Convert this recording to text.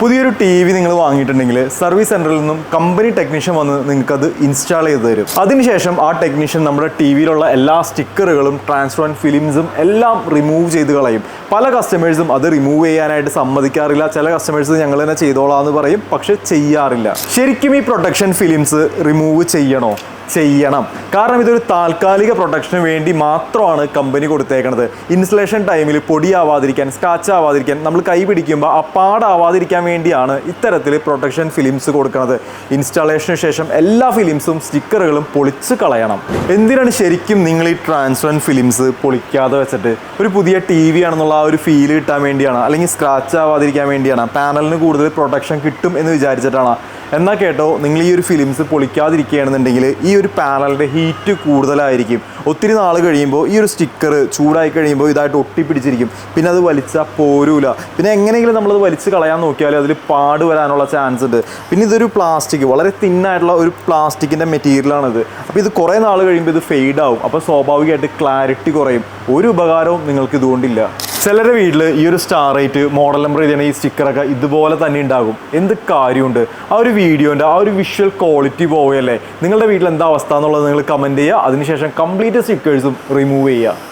പുതിയൊരു T V നിങ്ങൾ വാങ്ങിയിട്ടുണ്ടെങ്കിൽ service സെന്ററിൽ നിന്നും കമ്പനി ടെക്നീഷ്യൻ വന്ന് നിങ്ങൾക്ക് അത് ഇൻസ്റ്റാൾ ചെയ്ത് തരും. അതിനുശേഷം ആ ടെക്നീഷ്യൻ നമ്മുടെ ടി വിയിലുള്ള എല്ലാ സ്റ്റിക്കറുകളും ട്രാൻസ്ഫറൻ ഫിലിംസും എല്ലാം റിമൂവ് ചെയ്ത് കളയും. പല കസ്റ്റമേഴ്സും അത് റിമൂവ് ചെയ്യാനായിട്ട് സമ്മതിക്കാറില്ല. ചില കസ്റ്റമേഴ്സ് ഞങ്ങൾ തന്നെ ചെയ്തോളാം എന്ന് പറയും പക്ഷെ ചെയ്യാറില്ല. ശരിക്കും ഈ പ്രൊട്ടക്ഷൻ ഫിലിംസ് റിമൂവ് ചെയ്യണോ? ചെയ്യണം. കാരണം ഇതൊരു താൽക്കാലിക പ്രൊട്ടക്ഷന് വേണ്ടി മാത്രമാണ് കമ്പനി കൊടുത്തേക്കുന്നത് ഇൻസുലേഷൻ ടൈമിൽ പൊടിയാവാതിരിക്കാൻ സ്കാച്ച് ആവാതിരിക്കാൻ നമ്മൾ കൈ പിടിക്കുമ്പോൾ ആ പാടാവാതിരിക്കാൻ വേണ്ടിയാണ് ഇത്തരത്തിൽ പ്രൊട്ടക്ഷൻ ഫിലിംസ് കൊടുക്കുന്നത് ഇൻസ്റ്റാളേഷന് ശേഷം എല്ലാ ഫിലിംസും സ്റ്റിക്കറുകളും പൊളിച്ച് കളയണം. എന്തിനാണ് ശരിക്കും നിങ്ങൾ ഈ ട്രാൻസ്ഫറൻ ഫിലിംസ് പൊളിക്കാതെ വെച്ചിട്ട്? ഒരു പുതിയ ടി വി ആണെന്നുള്ള ആ ഒരു ഫീൽ കിട്ടാൻ വേണ്ടിയാണ്. അല്ലെങ്കിൽ സ്ക്രാച്ച് ആവാതിരിക്കാൻ വേണ്ടിയാണ്. പാനലിന് കൂടുതൽ പ്രൊട്ടക്ഷൻ കിട്ടും എന്ന് വിചാരിച്ചിട്ടാണ്. എന്നാൽ കേട്ടോ നിങ്ങൾ ഈ ഒരു ഫിലിംസ് പൊളിക്കാതിരിക്കുകയാണെന്നുണ്ടെങ്കിൽ ഈ ഒരു പാനലിന്റെ ഹീറ്റ് കൂടുതലായിരിക്കും. ഒത്തിരി നാൾ കഴിയുമ്പോൾ ഈ ഒരു സ്റ്റിക്കർ ചൂടായി കഴിയുമ്പോൾ ഇതായിട്ട് ഒട്ടിപ്പിടിച്ചിരിക്കും. പിന്നെ അത് വലിച്ചാൽ പോരൂല. പിന്നെ എങ്ങനെയെങ്കിലും നമ്മളത് വലിച്ച് കളയാൻ നോക്കിയാൽ അതിൽ പാട് വരാനുള്ള ചാൻസ് ഉണ്ട്. പിന്നെ ഇതൊരു പ്ലാസ്റ്റിക് വളരെ തിന്നായിട്ടുള്ള ഒരു പ്ലാസ്റ്റിക്കിന്റെ മെറ്റീരിയലാണിത് അപ്പോൾ ഇത് കുറേ നാൾ കഴിയുമ്പോൾ ഇത് ഫെയ്ഡ് ആവും. അപ്പോൾ സ്വാഭാവികമായിട്ട് ക്ലാരിറ്റി കുറയും. ഒരു ഉപകാരവും നിങ്ങൾക്ക് ഇതുകൊണ്ടില്ല. ചിലരുടെ വീട്ടിൽ ഈ ഒരു സ്റ്റാർ റേറ്റ് മോഡൽ നമ്പർ എഴുതിയ ഈ സ്റ്റിക്കറൊക്കെ ഇതുപോലെ തന്നെ ഉണ്ടാകും. എന്ത് കാര്യമുണ്ട്? ആ ഒരു വീഡിയോന്റെ ആ ഒരു വിഷ്വൽ ക്വാളിറ്റി പോവുകയല്ലേ നിങ്ങളുടെ വീട്ടിൽ എന്താ അവസ്ഥ എന്നുള്ളത് നിങ്ങൾ കമന്റ് ചെയ്യുക. അതിനുശേഷം കംപ്ലീറ്റ് സ്റ്റിക്കേഴ്സും റിമൂവ് ചെയ്യുക.